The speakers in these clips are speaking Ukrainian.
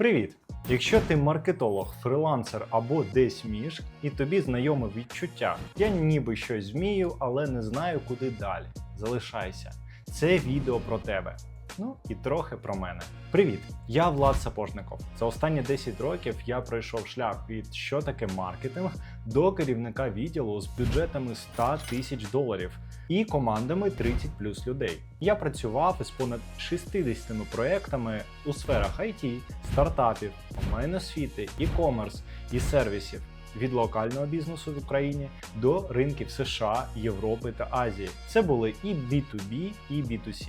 Привіт! Якщо ти маркетолог, фрилансер або десь між, і тобі знайоме відчуття, я ніби щось вмію, але не знаю, куди далі. Залишайся. Це відео про тебе. Ну і трохи про мене. Привіт! Я Влад Сапожников. За останні 10 років я пройшов шлях від що таке маркетинг до керівника відділу з бюджетами 100 тисяч доларів і командами 30 плюс людей. Я працював із понад 60 проектами у сферах IT, стартапів, онлайн-освіти, e-commerce і сервісів. Від локального бізнесу в Україні до ринків США, Європи та Азії. Це були і B2B, і B2C.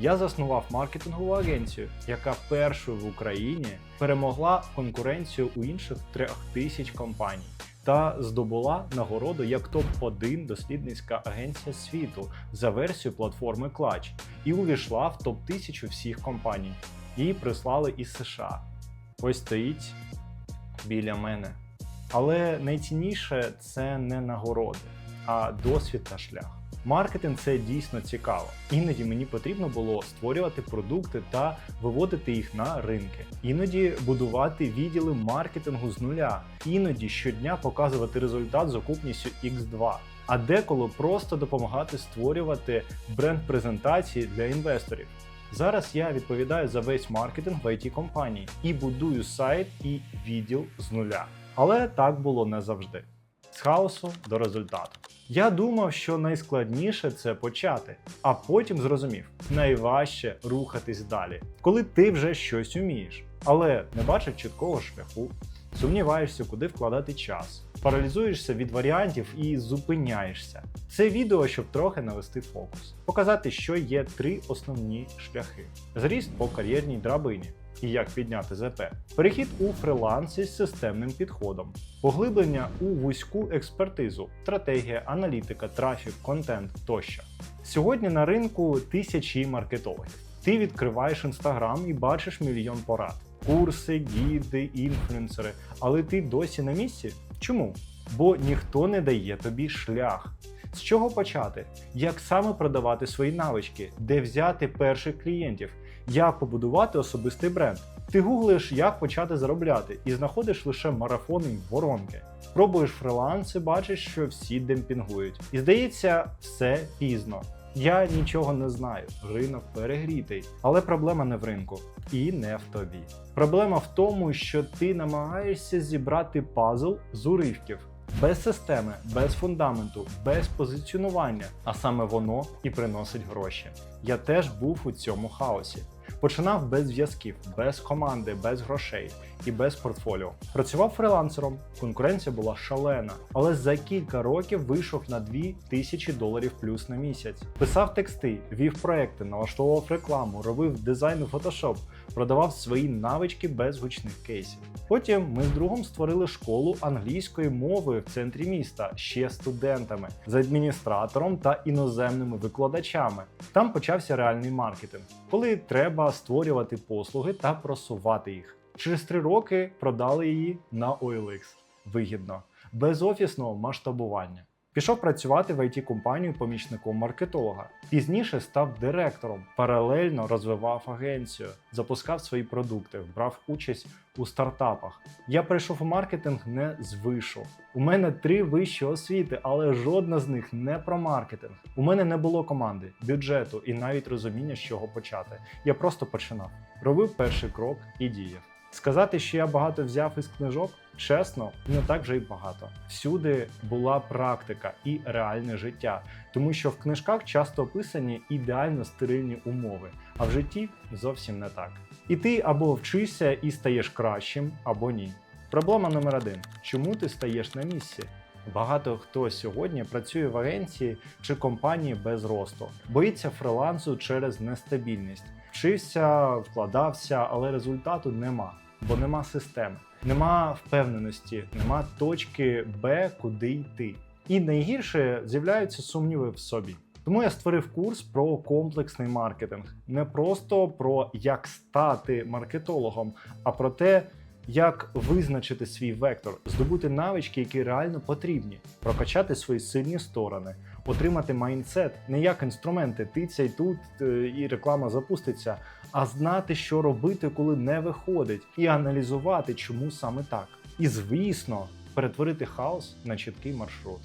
Я заснував маркетингову агенцію, яка першою в Україні перемогла конкуренцію у інших трьох тисяч компаній та здобула нагороду як топ-1 дослідницька агенція світу за версією платформи Clutch і увійшла в топ-1000 всіх компаній. Її прислали із США. Ось стоїть біля мене. Але найцінніше це не нагороди, а досвід та шлях. Маркетинг це дійсно цікаво. Іноді мені потрібно було створювати продукти та виводити їх на ринки. Іноді будувати відділи маркетингу з нуля, іноді щодня показувати результат з окупністю X2. А деколи просто допомагати створювати бренд-презентації для інвесторів. Зараз я відповідаю за весь маркетинг в it компанії і будую сайт і відділ з нуля. Але так було не завжди. З хаосу до результату. Я думав, що найскладніше це почати, а потім зрозумів, найважче рухатись далі, коли ти вже щось умієш, але не бачиш чіткого шляху, сумніваєшся, куди вкладати час, паралізуєшся від варіантів і зупиняєшся. Це відео, щоб трохи навести фокус, показати, що є три основні шляхи: зріст по кар'єрній драбині. І як підняти ЗП, перехід у фриланс із системним підходом, поглиблення у вузьку експертизу, стратегія, аналітика, трафік, контент тощо. Сьогодні на ринку тисячі маркетологів. Ти відкриваєш інстаграм і бачиш мільйон порад, курси, гіди, інфлюенсери, але ти досі на місці? Чому? Бо ніхто не дає тобі шлях. З чого почати? Як саме продавати свої навички, де взяти перших клієнтів, як побудувати особистий бренд? Ти гуглиш, як почати заробляти, і знаходиш лише марафони й воронки. Пробуєш фриланс і бачиш, що всі демпінгують. І здається, все пізно. Я нічого не знаю, ринок перегрітий. Але проблема не в ринку і не в тобі. Проблема в тому, що ти намагаєшся зібрати пазл з уривків. Без системи, без фундаменту, без позиціонування, а саме воно і приносить гроші. Я теж був у цьому хаосі. Починав без зв'язків, без команди, без грошей і без портфоліо. Працював фрилансером, конкуренція була шалена, але за кілька років вийшов на 2 тисячі доларів плюс на місяць. Писав тексти, вів проекти, налаштовував рекламу, робив дизайн у Photoshop, продавав свої навички без гучних кейсів. Потім ми з другом створили школу англійської мови в центрі міста ще студентами з адміністратором та іноземними викладачами. Там почався реальний маркетинг, коли треба створювати послуги та просувати їх. Через три роки продали її на OLX. Вигідно, без офісного масштабування. Пішов працювати в it компанію помічником маркетолога. Пізніше став директором, паралельно розвивав агенцію, запускав свої продукти, брав участь у стартапах. Я прийшов у маркетинг не з вишу. У мене три вищі освіти, але жодна з них не про маркетинг. У мене не було команди, бюджету і навіть розуміння, з чого почати. Я просто починав, робив перший крок і діяв. Сказати, що я багато взяв із книжок, чесно, не так вже й багато. Всюди була практика і реальне життя, тому що в книжках часто описані ідеально стерильні умови, а в житті зовсім не так. І ти або вчишся і стаєш кращим, або ні. Проблема номер один: чому ти стаєш на місці? Багато хто сьогодні працює в агенції чи компанії без росту, боїться фрилансу через нестабільність. Вчився, вкладався, але результату нема, бо нема системи, нема впевненості, нема точки Б, куди йти. І найгірше з'являються сумніви в собі. Тому я створив курс про комплексний маркетинг, не просто про як стати маркетологом, а про те, як визначити свій вектор, здобути навички, які реально потрібні, прокачати свої сильні сторони, отримати майндсет не як інструменти, тицяй тут е, і реклама запуститься, а знати, що робити, коли не виходить, і аналізувати, чому саме так. І звісно, перетворити хаос на чіткий маршрут.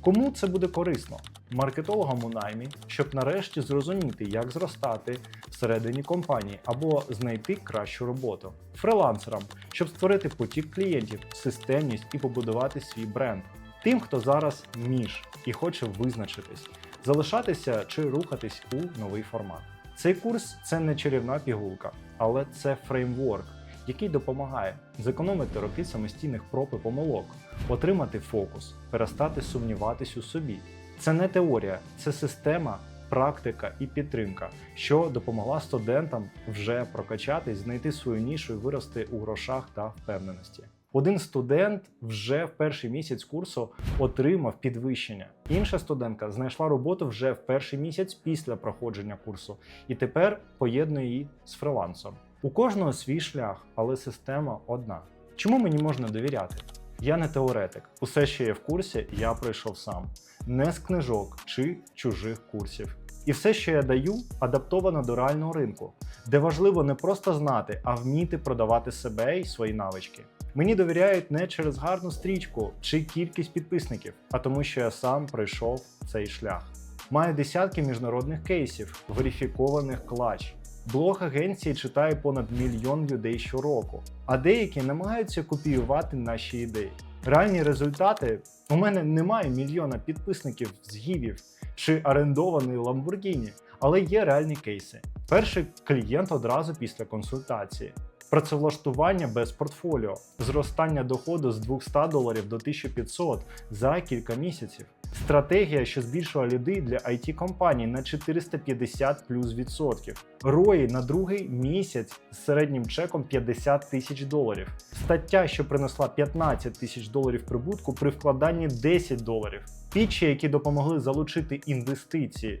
Кому це буде корисно? Маркетологам у наймі, щоб нарешті зрозуміти, як зростати всередині компанії або знайти кращу роботу. Фрилансерам, щоб створити потік клієнтів, системність і побудувати свій бренд. Тим, хто зараз між і хоче визначитись, залишатися чи рухатись у новий формат. Цей курс це не чарівна пігулка, але це фреймворк, який допомагає зекономити роки самостійних проб і помилок, отримати фокус, перестати сумніватись у собі. Це не теорія, це система, практика і підтримка, що допомогла студентам вже прокачатись, знайти свою нішу і вирости у грошах та впевненості. Один студент вже в перший місяць курсу отримав підвищення. Інша студентка знайшла роботу вже в перший місяць після проходження курсу і тепер поєднує її з фрилансом. У кожного свій шлях, але система одна. Чому мені можна довіряти? Я не теоретик. Усе, що є в курсі, я пройшов сам, не з книжок чи чужих курсів. І все, що я даю, адаптовано до реального ринку, де важливо не просто знати, а вміти продавати себе і свої навички. Мені довіряють не через гарну стрічку чи кількість підписників, а тому, що я сам пройшов цей шлях. Маю десятки міжнародних кейсів, верифікованих клач. Блог агенції читає понад мільйон людей щороку, а деякі намагаються копіювати наші ідеї. Реальні результати у мене немає мільйона підписників з гівів чи орендований Lamborghini, але є реальні кейси. Перший клієнт одразу після консультації. Працевлаштування без портфоліо, зростання доходу з 200 доларів до 1500 за кілька місяців. Стратегія, що збільшила людей для it компаній на 450 плюс відсотків. Рої на другий місяць з середнім чеком 50 тисяч доларів. Стаття, що принесла 15 тисяч доларів прибутку при вкладанні 10 доларів. Пічі, які допомогли залучити інвестиції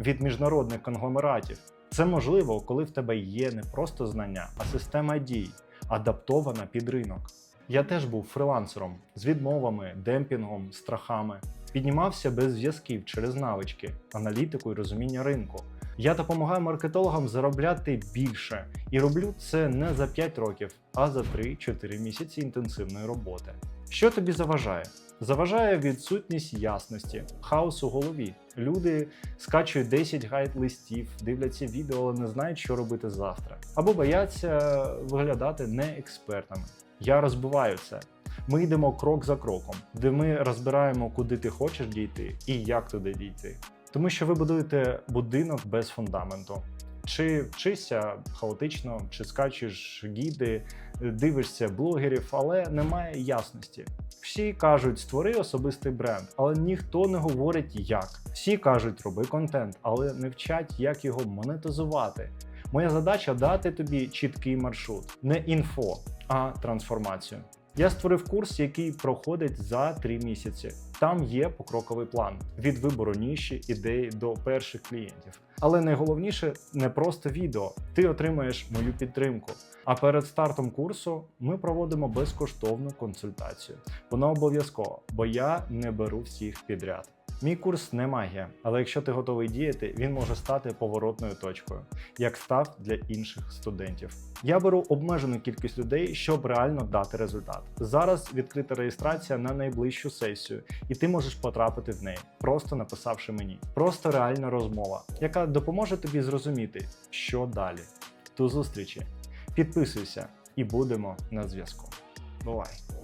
від міжнародних конгломератів. Це можливо, коли в тебе є не просто знання, а система дій, адаптована під ринок. Я теж був фрилансером з відмовами, демпінгом, страхами. Піднімався без зв'язків через навички, аналітику і розуміння ринку. Я допомагаю маркетологам заробляти більше і роблю це не за 5 років, а за 3-4 місяці інтенсивної роботи. Що тобі заважає? Заважає відсутність ясності, хаос у голові. Люди скачують 10 гайд-листів, дивляться відео, але не знають, що робити завтра, або бояться виглядати неекспертами. Я розбиваю це. Ми йдемо крок за кроком, де ми розбираємо, куди ти хочеш дійти і як туди дійти. Тому що ви будуєте будинок без фундаменту. Чи вчишся хаотично, чи скачеш гіди, дивишся блогерів, але немає ясності. Всі кажуть, створи особистий бренд, але ніхто не говорить як. Всі кажуть, роби контент, але не вчать, як його монетизувати. Моя задача дати тобі чіткий маршрут, не інфо, а трансформацію. Я створив курс, який проходить за 3 місяці. Там є покроковий план від вибору ніші, ідеї до перших клієнтів. Але найголовніше не просто відео. Ти отримаєш мою підтримку. А перед стартом курсу ми проводимо безкоштовну консультацію. Вона обов'язкова, бо я не беру всіх підряд. Мій курс не магія, але якщо ти готовий діяти, він може стати поворотною точкою, як став для інших студентів. Я беру обмежену кількість людей, щоб реально дати результат. Зараз відкрита реєстрація на найближчу сесію, і ти можеш потрапити в неї, просто написавши мені. Просто реальна розмова, яка допоможе тобі зрозуміти, що далі. До зустрічі! Підписуйся і будемо на зв'язку. Бувай!